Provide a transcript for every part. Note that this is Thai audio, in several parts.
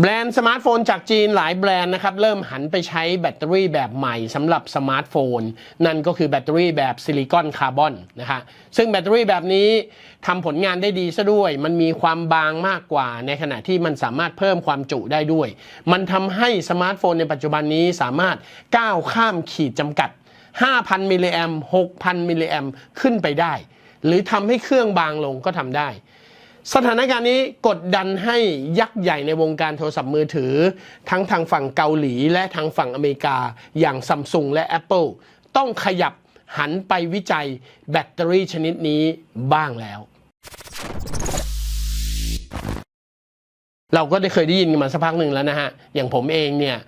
แบรนด์สมาร์ทโฟนจากจีนหลายแบรนด์นะครับเริ่มหันไปใช้แบตเตอรี่แบบใหม่สำหรับสมาร์ทโฟน นั่นก็คือแบตเตอรี่แบบซิลิคอนคาร์บอนนะฮะซึ่งแบตเตอรี่แบบนี้ทำผลงานได้ดีซะด้วย มันมีความบางมากกว่า ในขณะที่มันสามารถเพิ่มความจุได้ด้วย มันทำให้สมาร์ทโฟนในปัจจุบันนี้สามารถก้าวข้ามขีดจำกัด 5,000 มิลลิแอม6,000 มิลลิแอมขึ้นไปได้ หรือทำให้เครื่องบางลงก็ทำได้ สถานการณ์นี้กดดันให้ยักษ์ใหญ่ในวงการโทรศัพท์มือถือ ทั้งทางฝั่งเกาหลีและทางฝั่งอเมริกา อย่างซัมซุงและ Apple ต้องขยับหันไปวิจัยแบตเตอรี่ชนิดนี้บ้างแล้ว เราก็ได้เคยได้ยินกันมาสักพักหนึ่งแล้วนะฮะ อย่างผมเองเนี่ย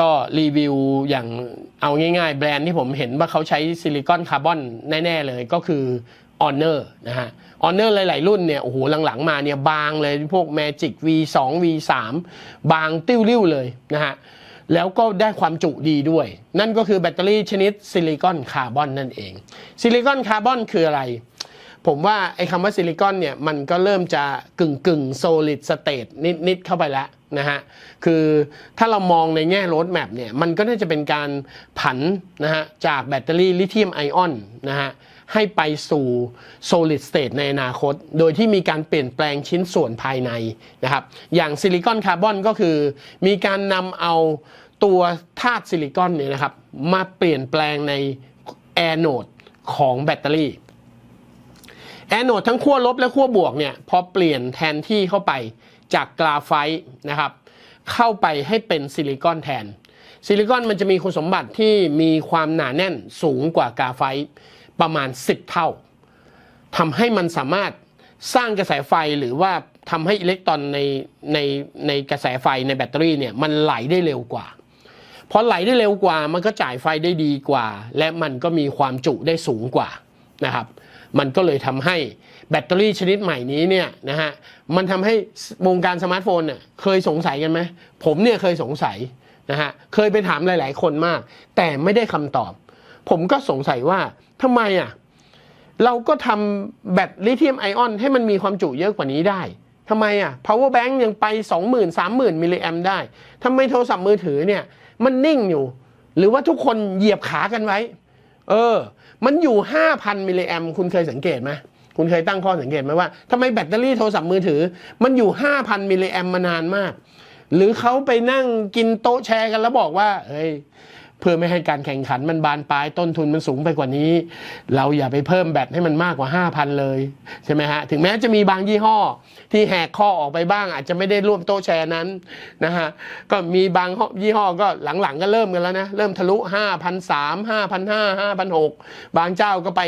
ก็รีวิวอย่างเอาง่ายๆ แบรนด์ที่ผมเห็นว่าเขาใช้ซิลิคอนคาร์บอนแน่ ๆ เลยก็คือ Honor นะฮะ Honor หลาย ๆ รุ่นเนี่ยโอ้โหหลัง ๆ มาเนี่ยบางเลยพวก Magic V2 V3 บางติ้วริ้วเลยนะฮะแล้วก็ได้ความจุดีด้วย นั่นก็คือแบตเตอรี่ชนิดซิลิคอนคาร์บอนนั่นเองซิลิคอนคาร์บอนคืออะไร ผมว่าไอ้คำว่าซิลิคอนเนี่ยมันก็เริ่มจะกึ่งกึ่งโซลิดสเตตนิด ๆ เข้าไปแล้วนะฮะคือถ้าเรามองในแง่โรดแมพเนี่ยมันก็น่าจะเป็นการผันนะฮะจากแบตเตอรี่ลิเธียมไอออนนะฮะ ให้ไปสู่ solid state ในอนาคต โดยที่มีการเปลี่ยนแปลงชิ้นส่วนภายในนะครับ อย่างซิลิคอนคาร์บอนก็คือ มีการนำเอาตัวธาตุซิลิคอนเนี่ยนะครับ มาเปลี่ยนแปลงในแอนโนดของแบตเตอรี่แอนโนดทั้งขั้วลบและขั้วบวกเนี่ยพอเปลี่ยนแทนที่เข้าไปจากกราไฟต์นะครับเข้าไปให้เป็นซิลิคอนแทน ซิลิคอนมันจะมีคุณสมบัติที่มีความหนาแน่นสูงกว่ากราไฟต์ ประมาณ 10 เท่าทำให้มันสามารถสร้างกระแสไฟหรือว่าทำให้อิเล็กตรอนในในในกระแสไฟในแบตเตอรี่เนี่ยมันไหลได้เร็วกว่าพอไหลได้เร็วกว่ามันก็จ่ายไฟได้ดีกว่า และมันก็มีความจุได้สูงกว่านะครับ มันก็เลยทำให้แบตเตอรี่ชนิดใหม่นี้เนี่ยนะฮะมันทำให้วงการสมาร์ทโฟนเน่ยเคยสงสัยกันไหมผมเนี่ยเคยสงสัยนะฮะเคยไปถามหลาย ๆ คนมาก แต่ไม่ได้คำตอบ ผมก็สงสัยว่าทำไมอะเราก็ทำแบตลิเธียมไอออนให้มันมีความจุเยอะกว่านี้ได้ทำไมอะ power bank ยังไป 20,000 30,000มิลลิแอมได้ทำไมโทรศัพท์มือถือเนี่ย มันนิ่งอยู่ หรือว่าทุกคนเหยียบขากันไว้ เออ มันอยู่ 5,000มิลลิแอมคุณเคยสังเกตไหมคุณเคยตั้งข้อสังเกตไหมว่าทำไมแบตเตอรี่โทรศัพท์มือถือ มันอยู่ 5,000มิลลิแอมมานานมาก หรือเขาไปนั่งกินโต๊ะแชร์กันแล้วบอกว่าเฮ้ย เพื่อไม่ให้การแข่งขันมันบานปลายต้นทุนมันสูงไปกว่านี้ เราอย่าไปเพิ่มแบตให้มันมากกว่า 5,000 เลยใช่ไหมฮะถึงแม้จะมีบางยี่ห้อที่แหกข้อออกไปบ้าง อาจจะไม่ได้ร่วมโต๊ะแชร์นั้นนะฮะก็มีบางยี่ห้อก็หลังๆก็เริ่มกันแล้วนะเริ่มทะลุ5,300 5,500 5,600บางเจ้าก็ไป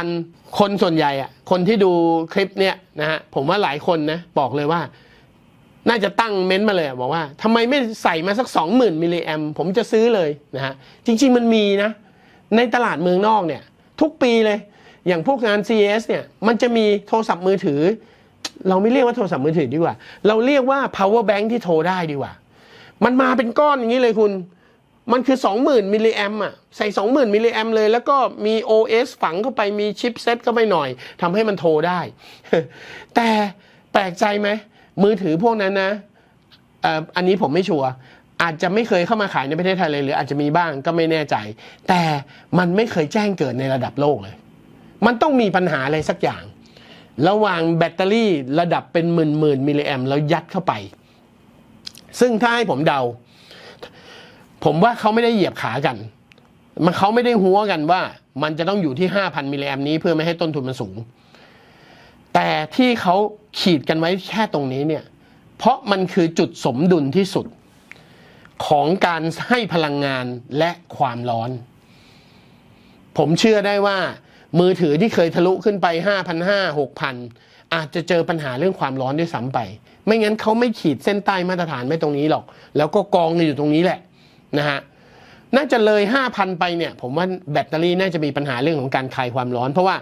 6,000 คนส่วนใหญ่อะคนที่ดูคลิปเนี้ยนะฮะผมว่าหลายคนนะบอกเลยว่า น่าจะตั้งเม้นต์มาเลยบอกว่าทำไมไม่ใส่มาสัก 20,000มิลลิแอมผมจะซื้อเลยนะฮะจริง ๆ มันมีนะในตลาดเมืองนอกเนี่ย ทุกปีเลย อย่างพวกงาน CES เนี่ย มันจะมีโทรศัพท์มือถือ เราไม่เรียกว่าโทรศัพท์มือถือดีกว่า เราเรียกว่า power bank ที่โทรได้ดีกว่า มันมาเป็นก้อนอย่างนี้เลยคุณ มันคือ 20,000มิลลิแอมอะใส่ 20,000มิลลิแอมเลย แล้วก็มี OS ฝังเข้าไปมีชิปเซ็ตเข้าไปหน่อยทำให้มันโทรได้ แต่แปลกใจไหม มือถือพวกนั้นนะอันนี้ผมไม่ชัวร์อาจจะไม่เคยเข้ามาขายในประเทศไทยเลยหรืออาจจะมีบ้างก็ไม่แน่ใจ แต่มันไม่เคยแจ้งเกิดในระดับโลกเลย มันต้องมีปัญหาอะไรสักอย่าง ระหว่างแบตเตอรี่ระดับเป็นหมื่นหมื่นมิลลิแอมแล้วยัดเข้าไป ซึ่งถ้าให้ผมเดา ผมว่าเขาไม่ได้เหยียบขากัน มันเขาไม่ได้หัวกันว่า มันจะต้องอยู่ที่ 5,000มิลลิแอมนี้เพื่อไม่ให้ต้นทุนมันสูง แต่ที่เขาขีดกันไว้แค่ตรงนี้เนี่ยเพราะมันคือจุดสมดุลที่สุด ของการให้พลังงานและความร้อน ผมเชื่อได้ว่า มือถือที่เคยทะลุขึ้นไป 5,500 6,000 อาจจะเจอปัญหาเรื่องความร้อนด้วยซ้ำไป ไม่งั้นเขาไม่ขีดเส้นใต้มาตรฐานไว้ตรงนี้หรอก แล้วก็กองกันอยู่ตรงนี้แหละนะฮะน่าจะเลย 5,000 ไปเนี่ย ผมว่าแบตเตอรี่น่าจะมีปัญหาเรื่องของการคลายความร้อน เพราะว่า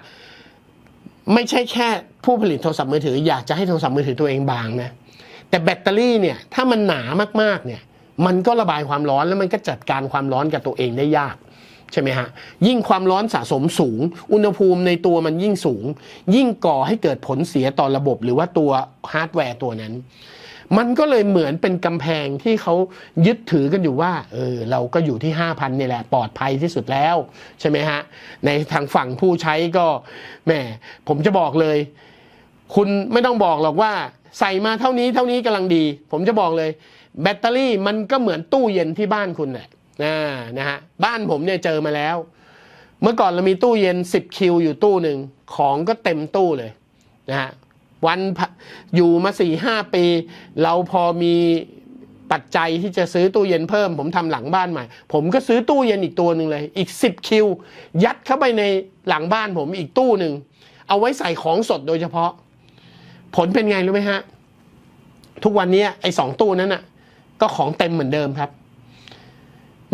ไม่ใช่แค่ผู้ผลิตโทรศัพท์มือถือ อยากจะให้โทรศัพท์มือถือตัวเองบางนะแต่แบตเตอรี่เนี่ยถ้ามันหนามากๆเนี่ยมันก็ระบายความร้อนแล้วมันก็จัดการความร้อนกับตัวเองได้ยากใช่ไหมฮะยิ่งความร้อนสะสมสูง อุณหภูมิในตัวมันยิ่งสูง ยิ่งก่อให้เกิดผลเสียต่อระบบหรือว่าตัวฮาร์ดแวร์ตัวนั้น มันก็เลยเหมือนเป็นกำแพงที่เขายึดถือกันอยู่ว่าเออเราก็อยู่ที่ 5,000นี่แหละปลอดภัยที่สุดแล้ว ใช่ไหมฮะ ในทางฝั่งผู้ใช้ก็แหมผมจะบอกเลย คุณไม่ต้องบอกหรอกว่าใส่มาเท่านี้เท่านี้กำลังดี ผมจะบอกเลย แบตเตอรี่มันก็เหมือนตู้เย็นที่บ้านคุณแหละนะนะฮะบ้านผมเนี่ยเจอมาแล้ว เมื่อก่อนเรามีตู้เย็น 10 คิวอยู่ตู้หนึ่งของก็เต็มตู้เลยนะฮะ วันอยู่มา4ี่ห้าปี เราพอมีปัจจัยที่จะซื้อตู้เย็นเพิ่ม ผมทำหลังบ้านใหม่ ผมก็ซื้อตู้เย็นอีกตัวหนึ่งเลย อีก 10 คิว ยัดเข้าไปในหลังบ้านผมอีกตู้หนึ่ง เอาไว้ใส่ของสดโดยเฉพาะ ผลเป็นไงรู้ไหมฮะ ทุกวันนี้ไอ้สองตู้นั้นน่ะ ก็ของเต็มเหมือนเดิมครับ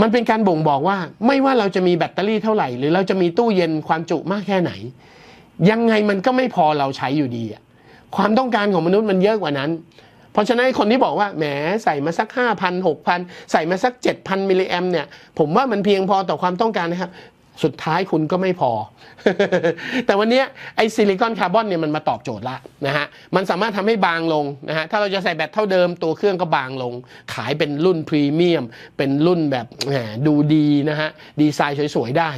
มันเป็นการบ่งบอกว่า ไม่ว่าเราจะมีแบตเตอรี่เท่าไหร่ หรือเราจะมีตู้เย็นความจุมากแค่ไหน ยังไงมันก็ไม่พอเราใช้อยู่ดีอะ ความต้องการของมนุษย์มันเยอะกว่านั้น เพราะฉะนั้นคนที่บอกว่าแหมใส่มาสัก 5,000 6,000 ใส่มาสัก 7,000 มิลลิแอมเนี่ยผมว่ามันเพียงพอต่อความต้องการนะครับ สุดท้ายคุณก็ไม่พอ แต่วันนี้ไอซิลิคอนคาร์บอนเนี่ยมันมาตอบโจทย์ละนะฮะ มันสามารถทำให้บางลงนะฮะ ถ้าเราจะใส่แบตเท่าเดิมตัวเครื่องก็บางลง ขายเป็นรุ่นพรีเมียม เป็นรุ่นแบบดูดีนะฮะ ดีไซน์สวยๆได้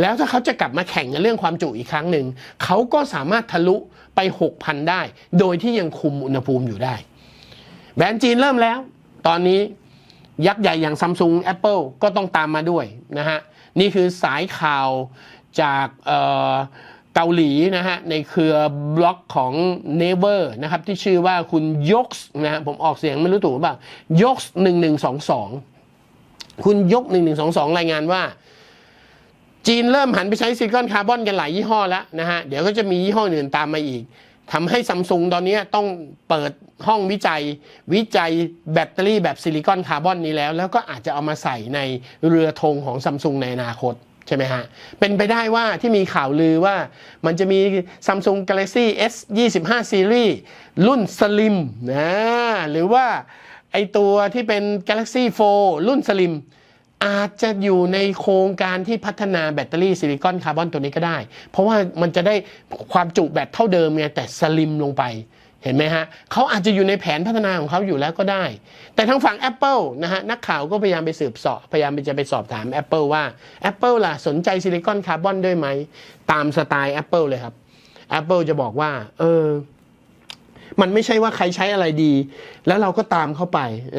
แล้วถ้าเขาจะกลับมาแข่งในเรื่องความจุอีกครั้งหนึ่ง เขาก็สามารถทะลุไป 6,000 ได้ โดยที่ยังคุมอุณหภูมิอยู่ได้ แบรนด์จีนเริ่มแล้ว ตอนนี้ยักษ์ใหญ่อย่างซัมซุง Apple ก็ต้องตามมาด้วยนะฮะ นี่คือสายข่าวจากเกาหลีนะฮะในเครือบล็อกของ n e v e r นะครับที่ชื่อว่าคุณยกส์นะฮะผมออกเสียงไม่รู้ถูกหรือเปล่ายกส์1122คุณยก1122รายงานว่า จีนเริ่มหันไปใช้ซิลิคอนคาร์บอนกันหลายยี่ห้อแล้วนะฮะเดี๋ยวก็จะมียี่ห้ออื่นตามมาอีก ทำให้ซัมซุงตอนนี้ต้องเปิดห้องวิจัย วิจัยแบตเตอรี่แบบซิลิคอนคาร์บอนนี้แล้ว แล้วก็อาจจะเอามาใส่ในเรือธงของซัมซุงในอนาคตใช่ไหมฮะ เป็นไปได้ว่าที่มีข่าวลือว่ามันจะมี Samsung Galaxy S 25 Series รุ่น Slim นะหรือว่าไอตัวที่เป็น Galaxy 4 รุ่น Slim อาจจะอยู่ในโครงการที่พัฒนาแบตเตอรี่ซิลิคอนคาร์บอนตัวนี้ก็ได้ เพราะว่ามันจะได้ความจุแบตเท่าเดิมไงแต่สลิมลงไปเห็นไหมฮะเขาอาจจะอยู่ในแผนพัฒนาของเขาอยู่แล้วก็ได้ แต่ทางฝั่ง Apple นะฮะนักข่าวก็พยายามไปสืบสอบพยายามจะไปสอบถาม Apple ว่า Apple ล่ะสนใจซิลิคอนคาร์บอนด้วยไหม ตามสไตล์ Apple เลยครับ Apple จะบอกว่า เออ มันไม่ใช่ว่าใครใช้อะไรดี แล้วเราก็ตามเข้าไป เอ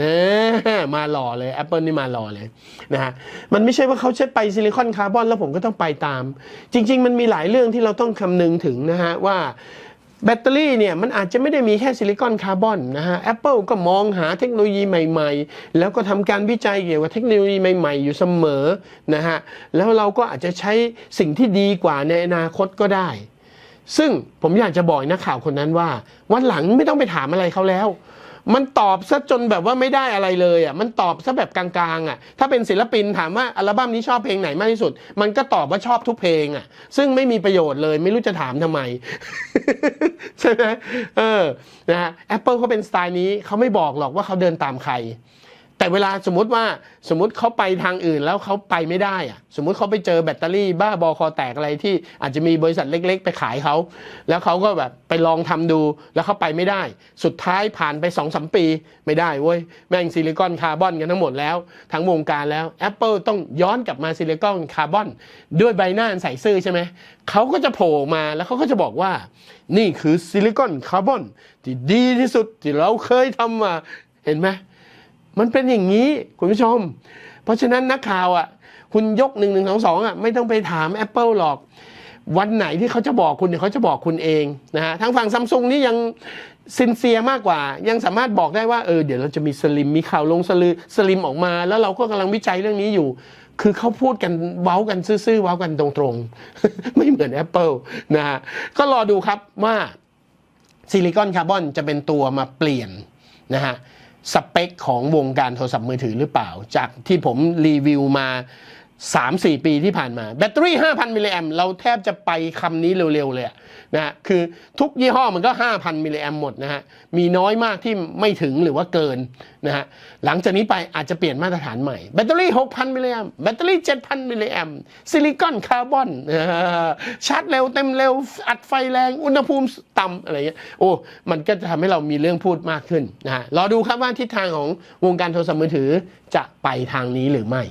อมาหล่อเลย Apple นี่มาหล่อเลยนะฮะมันไม่ใช่ว่าเขาใช้ไปซิลิคอนคาร์บอนแล้วผมก็ต้องไปตาม จริง ๆ มันมีหลายเรื่องที่เราต้องคำนึงถึงนะฮะว่าแบตเตอรี่เนี่ยมันอาจจะไม่ได้มีแค่ซิลิคอนคาร์บอนนะฮะ Apple ก็มองหาเทคโนโลยีใหม่ๆ แล้วก็ทำการวิจัยเกี่ยวกับเทคโนโลยีใหม่ ๆ อยู่เสมอนะฮะแล้วเราก็อาจจะใช้สิ่งที่ดีกว่าในอนาคตก็ได้ ซึ่งผมอยากจะบอกนักข่าวคนนั้นว่า วันหลังไม่ต้องไปถามอะไรเขาแล้ว มันตอบซะจนแบบว่าไม่ได้อะไรเลยอะมันตอบซะแบบกลางๆอะถ้าเป็นศิลปินถามว่าอัลบั้มนี้ชอบเพลงไหนมากที่สุด มันก็ตอบว่าชอบทุกเพลงอะ ซึ่งไม่มีประโยชน์เลยไม่รู้จะถามทำไม ใช่ไหมเออนะฮะแอปเปิลเขาเป็นสไตล์นี้เขาไม่บอกหรอกว่าเขาเดินตามใคร แต่เวลาสมมติว่าสมมติเขาไปทางอื่นแล้วเขาไปไม่ได้อะสมมติเขาไปเจอแบตเตอรี่บ้าบอคอแตกอะไรที่อาจจะมีบริษัทเล็ก ๆ ไปขายเขาแล้วเขาก็แบบไปลองทำดูแล้วเขาไปไม่ได้ สุดท้ายผ่านไป2อสมปีไม่ได้เว้ยแม่งซิลิคอนคาร์บอนกันทั้งหมดแล้ว ทั้งวงการแล้ว Apple ต้องย้อนกลับมาซิลิคอนคาร์บอนด้วยใบหน้าใส่ซื่อใช่ไหมเขาก็จะโผล่มาแล้วเขาก็จะบอกว่า นี่คือซิลิคอนคาร์บอนที่ดีที่สุดที่เราเคยทำมาเห็นไหม มันเป็นอย่างนี้คุณผู้ชม เพราะฉะนั้นนักข่าวอะ คุณยกหนึ่งหนึ่งสองสองอะไม่ต้องไปถาม Apple หรอก วันไหนที่เขาจะบอกคุณเนี่ยเขาจะบอกคุณเองนะฮะทางฝั่งซัมซุงนี่ยังซินเซียมากกว่า ยังสามารถบอกได้ว่าเออเดี๋ยวเราจะมีสลิมมีข่าวลงสลือสลิมออกมา แล้วเราก็กำลังวิจัยเรื่องนี้อยู่ คือเขาพูดกันเว้ากันซื่อๆเว้ากันตรงๆ ไม่เหมือน Apple นะฮะก็รอดูครับว่าซิลิคอนคาร์บอนจะเป็นตัวมาเปลี่ยนนะฮะ สเปคของวงการโทรศัพท์มือถือหรือเปล่า จากที่ผมรีวิวมา 3-4 ปีที่ผ่านมา แบตเตอรี่ 5,000 มิลลิแอมเราแทบจะไปคำนี้เร็วๆ เลยนะฮะคือทุกยี่ห้อมันก็ 5,000 มิลลิแอมหมดนะฮะมีน้อยมากที่ไม่ถึงหรือว่าเกินนะฮะหลังจากนี้ไปอาจจะเปลี่ยนมาตรฐานใหม่ แบตเตอรี่ 6,000 มิลลิแอมแบตเตอรี่ 7,000 มิลลิแอมซิลิคอนคาร์บอนชาร์จเร็วเต็มเร็ว อัดไฟแรง อุณหภูมิต่ำอะไรเงี้ยโอ้มันก็จะทำให้เรามีเรื่องพูดมากขึ้นนะฮะรอดูครับว่าทิศทางของวงการโทรศัพท์มือถือจะไปทางนี้หรือไม่